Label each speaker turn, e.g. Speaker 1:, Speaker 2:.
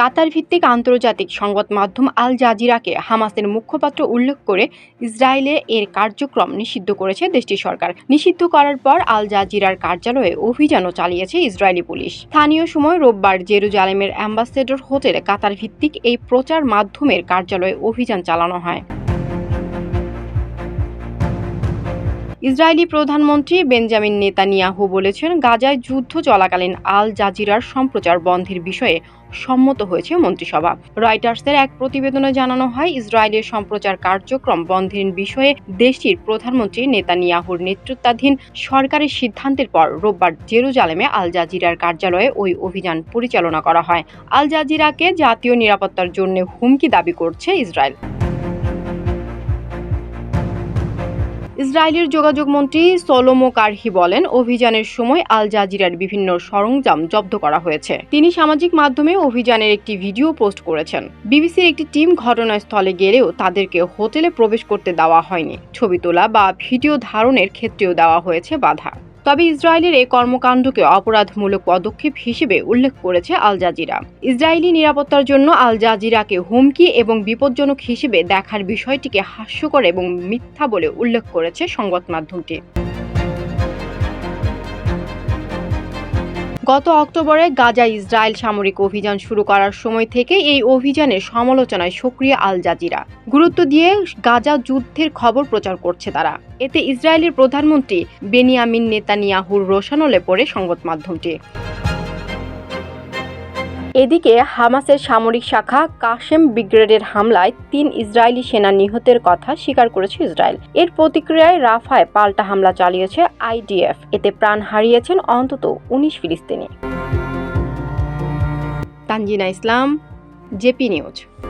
Speaker 1: কাতার ভিত্তিক আন্তর্জাতিক সংবাদ মাধ্যম আল জাজিরাকে হামাসের মুখপাত্র উল্লেখ করে ইসরায়েলে এর কার্যক্রম নিষিদ্ধ করেছে দেশটির সরকার নিষিদ্ধ করার পর আল জাজিরার কার্যালয়ে অভিযানও চালিয়েছে ইসরায়েলি পুলিশ স্থানীয় সময় রোববার জেরুজালেমের অ্যাম্বাসেডর হোটেলে কাতার ভিত্তিক এই প্রচার মাধ্যমের কার্যালয়ে অভিযান চালানো হয় ইসরায়েলি প্রধানমন্ত্রী বেঞ্জামিন নেতানিয়াহু বলেছেন গাজায় যুদ্ধ চলাকালীন আল জাজিরার সম্প্রচার বন্ধের বিষয়ে সম্মত হয়েছে মন্ত্রিসভা রয়টার্সের এক প্রতিবেদনে জানানো হয় ইসরায়েলের সম্প্রচার কার্যক্রম বন্ধের বিষয়ে দেশটির প্রধানমন্ত্রী নেতানিয়াহুর নেতৃত্বাধীন সরকারের সিদ্ধান্তের পর রোববার জেরুজালেমে আল জাজিরার কার্যালয়ে ওই অভিযান পরিচালনা করা হয় আল জাজিরাকে জাতীয় নিরাপত্তার জন্য হুমকি দাবি করছে ইসরায়েল ইসরায়েলের যোগাযোগ মন্ত্রী সলোমো কারহি বলেন অভিযানের সময় আল জাজিরার বিভিন্ন সরঞ্জাম জব্দ করা হয়েছে তিনি সামাজিক মাধ্যমে অভিযানের একটি ভিডিও পোস্ট করেছেন বিবিসির একটি টিম ঘটনাস্থলে গেলেও তাদেরকে হোটেলে প্রবেশ করতে দেওয়া হয়নি ছবি তোলা বা ভিডিও ধারণের ক্ষেত্রেও দেওয়া হয়েছে বাধা তবে ইসরায়েলের এই কর্মকাণ্ডকে অপরাধমূলক পদক্ষেপ হিসেবে উল্লেখ করেছে আল জাজিরা ইসরায়েলি নিরাপত্তার জন্য আল জাজিরাকে হুমকি এবং বিপজ্জনক হিসেবে দেখার বিষয়টিকে হাস্যকর এবং মিথ্যা বলে উল্লেখ করেছে সংবাদ মাধ্যমটি গত অক্টোবরে গাজা ইসরায়েল সামরিক অভিযান শুরু করার সময় থেকে এই অভিযানের সমালোচনায় সক্রিয় আল জাজিরা গুরুত্ব দিয়ে গাজা যুদ্ধের খবর প্রচার করছে তারা এতে ইসরায়েলের প্রধানমন্ত্রী বেনিয়ামিন নেতানিয়াহুর রোশানলে পড়ে সংবাদ মাধ্যমটি
Speaker 2: এদিকে হামাসের সামরিক শাখা কাশেম ব্রিগেডের হামলায় তিন ইসরায়েলি সেনা নিহতের কথা স্বীকার করেছে ইসরায়েল এর প্রতিক্রিয়ায় রাফায় পাল্টা হামলা চালিয়েছে আইডিএফ এতে প্রাণ হারিয়েছেন অন্তত উনিশ ফিলিস্তিনি তানজিনা ইসলাম জেপি নিউজ